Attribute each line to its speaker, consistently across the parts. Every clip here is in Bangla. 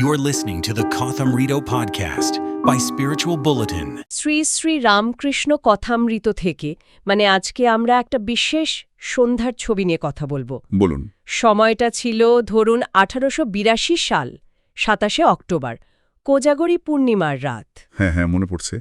Speaker 1: You're listening to the Kotham Rito podcast by Spiritual Bulletin.
Speaker 2: Shri Shri Ramakrishna Kathamrita থেকে মানে আজকে আমরা একটা বিশেষ সন্ধ্যার ছবি নিয়ে কথা বলব।
Speaker 3: বলুন।
Speaker 2: সময়টা ছিল ধরুন আঠারোশ বিরাশি সাল সাতাশে অক্টোবর কোজাগরী পূর্ণিমার রাত।
Speaker 3: হ্যাঁ হ্যাঁ মনে পড়ছে।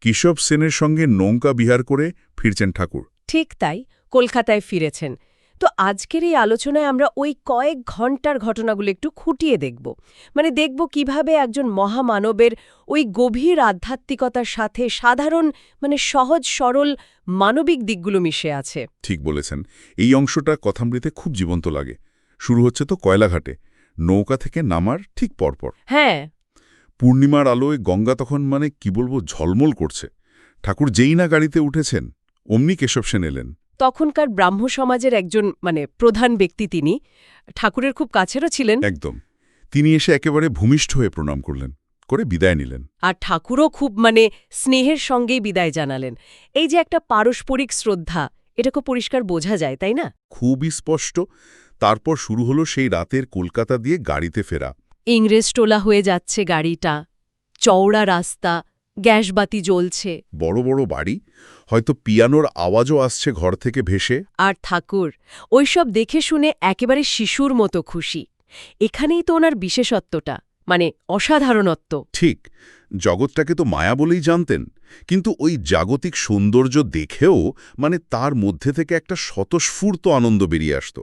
Speaker 3: কেশব সেনের সঙ্গে নৌকা বিহার করে ফিরছেন ঠাকুর।
Speaker 2: ঠিক তাই কলকাতায় ফিরেছেন। তো আজকের এই আলোচনায় আমরা ওই কয়েক ঘণ্টার ঘটনাগুলো একটু খুঁটিয়ে দেখব। মানে দেখব কীভাবে একজন মহামানবের ওই গভীর আধ্যাত্মিকতার সাথে সাধারণ মানে সহজ সরল মানবিক দিকগুলো মিশে আছে।
Speaker 3: ঠিক বলেছেন। এই অংশটা কথামৃতে খুব জীবন্ত লাগে। শুরু হচ্ছে তো কয়লাঘাটে। নৌকা থেকে নামার ঠিক পরপর।
Speaker 2: হ্যাঁ।
Speaker 3: পূর্ণিমার আলোয় গঙ্গা তখন মানে কি বলব ঝলমল করছে। ঠাকুর যেই না গাড়িতে উঠেছেন অমনি কেশব সেন এলেন।
Speaker 2: তখনকার ব্রাহ্ম সমাজের একজন মানে প্রধান ব্যক্তি তিনি। ঠাকুরের খুব কাছেরও ছিলেন।
Speaker 3: একদম। তিনি এসে একেবারে ভূমিষ্ঠ হয়ে প্রণাম করলেন করে বিদায় নিলেন।
Speaker 2: আর ঠাকুরও খুব মানে স্নেহের সঙ্গেই বিদায় জানালেন। এই যে একটা পারস্পরিক শ্রদ্ধা এটা খুব পরিষ্কার বোঝা যায় তাই না?
Speaker 3: খুবই স্পষ্ট। তারপর শুরু হলো সেই রাতের কলকাতা দিয়ে গাড়িতে ফেরা।
Speaker 2: ইংরেজ টোলা হয়ে যাচ্ছে গাড়িটা। চওড়া রাস্তা গ্যাসবাতি জ্বলছে।
Speaker 3: বড় বড় বাড়ি। হয়তো পিয়ানোর আওয়াজও আসছে ঘর থেকে ভেসে।
Speaker 2: আর ঠাকুর ওইসব দেখে শুনে একেবারে শিশুর মতো খুশি। এখানেই তো ওনার বিশেষত্বটা মানে অসাধারণত্ব।
Speaker 3: ঠিক জগৎটাকে তো মায়া বলেই জানতেন কিন্তু ওই জাগতিক সৌন্দর্য দেখেও মানে তার মধ্যে থেকে একটা স্বতঃস্ফূর্ত আনন্দ বেরিয়ে আসত।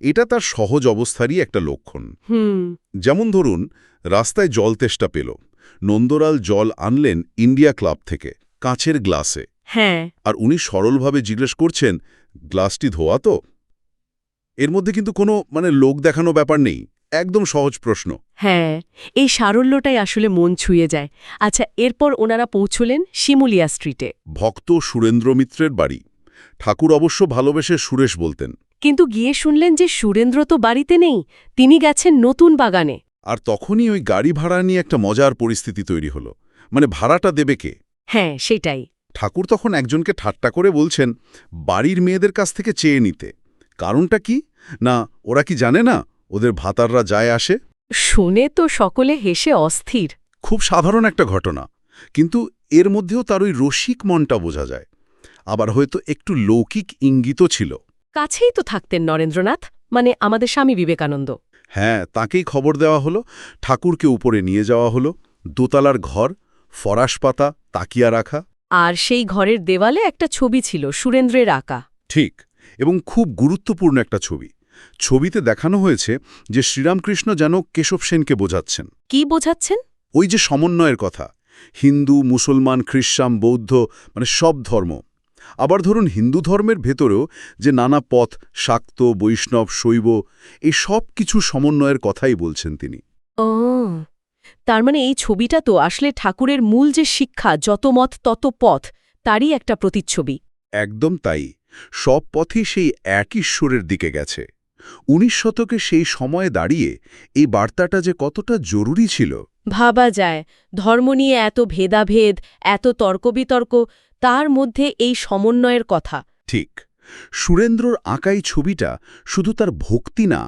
Speaker 3: এটা তার সহজ অবস্থারই একটা লক্ষণ।
Speaker 2: হুম।
Speaker 3: যেমন ধরুন রাস্তায় জল তেষ্টা পেল। নন্দরাল জল আনলেন ইন্ডিয়া ক্লাব থেকে কাঁচের গ্লাসে।
Speaker 2: হ্যাঁ।
Speaker 3: আর উনি সরলভাবে জিজ্ঞেস করছেন গ্লাসটি ধোয়া তো? এর মধ্যে কিন্তু কোনো মানে লোক দেখানো ব্যাপার নেই একদম সহজ প্রশ্ন।
Speaker 2: হ্যাঁ এই সারল্যটাই আসলে মন ছুঁয়ে যায়। আচ্ছা এরপর ওনারা পৌঁছলেন শিমুলিয়া স্ট্রিটে।
Speaker 3: ভক্ত সুরেন্দ্র মিত্রের বাড়ি। ঠাকুর অবশ্য ভালোবেসে সুরেশ বলতেন।
Speaker 2: কিন্তু গিয়ে শুনলেন যে সুরেন্দ্র তো বাড়িতে নেই তিনি গেছেন নতুন বাগানে।
Speaker 3: আর তখনই ওই গাড়ি ভাড়া নিয়ে একটা মজার পরিস্থিতি তৈরি হলো। মানে ভাড়াটা দেবে কে?
Speaker 2: হ্যাঁ সেটাই।
Speaker 3: ঠাকুর তখন একজনকে ঠাট্টা করে বলছেন বাড়ির মেয়েদের কাছ থেকে চেয়ে নিতে। কারণটা কি? না ওরা কি জানে না ওদের ভাতাররা যায় আসে?
Speaker 2: শুনে তো সকলে হেসে অস্থির।
Speaker 3: খুব সাধারণ একটা ঘটনা কিন্তু এর মধ্যেও তার ওই রসিক মনটা বোঝা যায়। আবার হয়তো একটু লৌকিক ইঙ্গিতও ছিল।
Speaker 2: কাছেই তো থাকতেন নরেন্দ্রনাথ মানে আমাদের স্বামী বিবেকানন্দ।
Speaker 3: হ্যাঁ তাকেই খবর দেওয়া হলো ঠাকুরকে উপরে নিয়ে যাওয়া হলো দোতলার ঘর ফরাস পাতা তাকিয়া রাখা
Speaker 2: আর সেই ঘরের দেওয়ালে একটা ছবি ছিল সুরেন্দ্রের আঁকা।
Speaker 3: ঠিক এবং খুব গুরুত্বপূর্ণ একটা ছবি। ছবিতে দেখানো হয়েছে যে শ্রীরামকৃষ্ণ যেন কেশব সেনকে বোঝাচ্ছেন।
Speaker 2: কি বোঝাচ্ছেন?
Speaker 3: ওই যে সমন্বয়ের কথা। হিন্দু মুসলমান খ্রিস্টান বৌদ্ধ মানে সব ধর্ম। আবার ধরুন হিন্দু ধর্মের ভেতরেও যে নানা পথ শাক্ত বৈষ্ণব শৈব এই সব কিছু সমন্বয়ের কথাই বলছেন তিনি।
Speaker 2: তার মানে এই ছবিটা তো আসলে ঠাকুরের মূল যে শিক্ষা যত মত তত পথ তারই একটা প্রতিচ্ছবি।
Speaker 3: একদম তাই। সব পথই সেই এক ঈশ্বরের দিকে গেছে। উনিশ শতকে সেই সময়ে দাঁড়িয়ে এই বার্তাটা যে কতটা জরুরি ছিল।
Speaker 2: ভাবা যায় ধর্ম নিয়ে এত ভেদাভেদ এত তর্কবিতর্ক তার মধ্যে এই সমন্বয়ের কথা।
Speaker 3: ঠিক। সুরেন্দ্রর আঁকাই ছবিটা শুধু তার ভক্তি না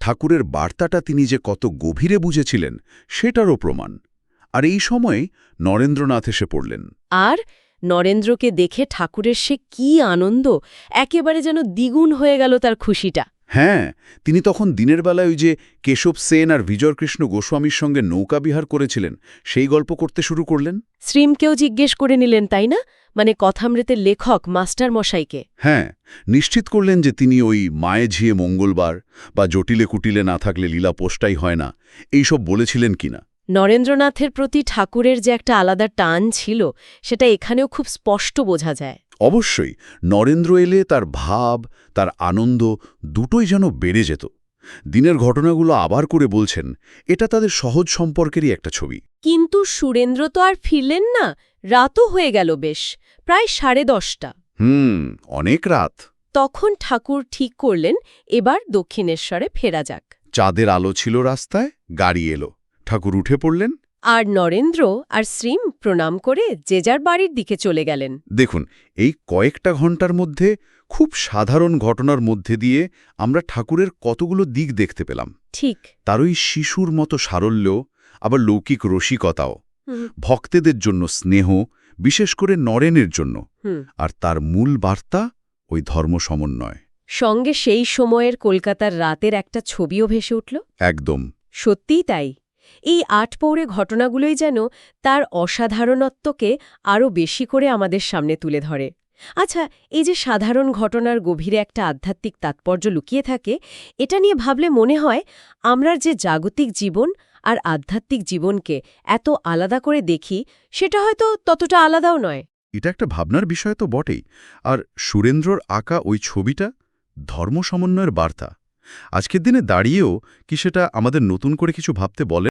Speaker 3: ঠাকুরের বার্তাটা তিনি যে কত গভীরে বুঝেছিলেন সেটারও প্রমাণ। আর এই সময়ে নরেন্দ্রনাথ এসে পড়লেন।
Speaker 2: আর নরেন্দ্রকে দেখে ঠাকুরের সে কি আনন্দ একেবারে যেন দ্বিগুণ হয়ে গেল তার খুশিটা।
Speaker 3: হ্যাঁ তিনি তখন দিনের বেলায় ওই যে কেশব সেন আর বিজয়কৃষ্ণ গোস্বামীর সঙ্গে নৌকা বিহার করেছিলেন সেই গল্প করতে শুরু করলেন।
Speaker 2: শ্রীমকেও জিজ্ঞেস করে নিলেন তাই না? মানে কথামৃতের লেখক মাস্টার মশাইকে
Speaker 3: হ্যাঁ নিশ্চিত করলেন যে তিনি ওই মায়ে ঝিয়ে মঙ্গলবার বা জটিলে কুটিলে না থাকলে লীলা পোষ্টাই হয় না এইসব বলেছিলেন কিনা?
Speaker 2: নরেন্দ্রনাথের প্রতি ঠাকুরের যে একটা আলাদা টান ছিল সেটা এখানেও খুব স্পষ্ট বোঝা যায়।
Speaker 3: অবশ্যই নরেন্দ্র এলে তার ভাব তার আনন্দ দুটোই যেন বেড়ে যেত। দিনের ঘটনাগুলো আবার করে বলছেন এটা তাদের সহজ সম্পর্কেরই একটা ছবি।
Speaker 2: কিন্তু সুরেন্দ্র তো আর ফিরলেন না রাতও হয়ে গেল বেশ প্রায় সাড়ে দশটা।
Speaker 3: হুম অনেক রাত।
Speaker 2: তখন ঠাকুর ঠিক করলেন এবার দক্ষিণেশ্বরে ফেরা যাক।
Speaker 3: চাঁদের আলো ছিল রাস্তায় গাড়ি এলো। ঠাকুর উঠে পড়লেন
Speaker 2: আর নরেন্দ্র আর শ্রীম প্রণাম করে যে যার বাড়ির দিকে চলে গেলেন।
Speaker 3: দেখুন এই কয়েকটা ঘণ্টার মধ্যে খুব সাধারণ ঘটনার মধ্যে দিয়ে আমরা ঠাকুরের কতগুলো দিক দেখতে পেলাম।
Speaker 2: ঠিক।
Speaker 3: তার ওই শিশুর মতো সারল্য আবার লৌকিক রসিকতাও ভক্তেদের জন্য স্নেহ বিশেষ করে নরেনের জন্য। আর তার মূল বার্তা ওই ধর্ম সমন্বয়।
Speaker 2: সঙ্গে সেই সময়ের কলকাতার রাতের একটা ছবিও ভেসে উঠল।
Speaker 3: একদম।
Speaker 2: সত্যিই তাই। এই আটপৌরে ঘটনাগুলোই যেন তার অসাধারণত্বকে আরও বেশি করে আমাদের সামনে তুলে ধরে। আচ্ছা এই যে সাধারণ ঘটনার গভীরে একটা আধ্যাত্মিক তাৎপর্য লুকিয়ে থাকে, এটা নিয়ে ভাবলে মনে হয় আমরা যে জাগতিক জীবন আর আধ্যাত্মিক জীবনকে এত আলাদা করে দেখি, সেটা হয়তো ততটা আলাদাও নয়।
Speaker 3: এটা একটা ভাবনার বিষয় তো বটেই। আর সুরেন্দ্রর আঁকা ওই ছবিটা ধর্ম সমন্বয়ের বার্তা। আজকের দিনে দাঁড়িয়েও কি সেটা আমাদের নতুন করে কিছু ভাবতে বলে?